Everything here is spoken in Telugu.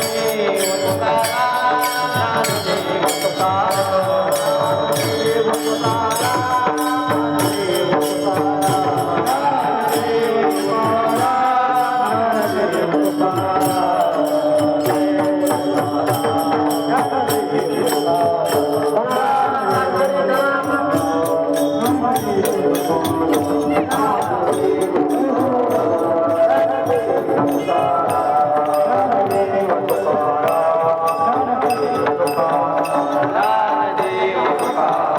దేవత Mustafa.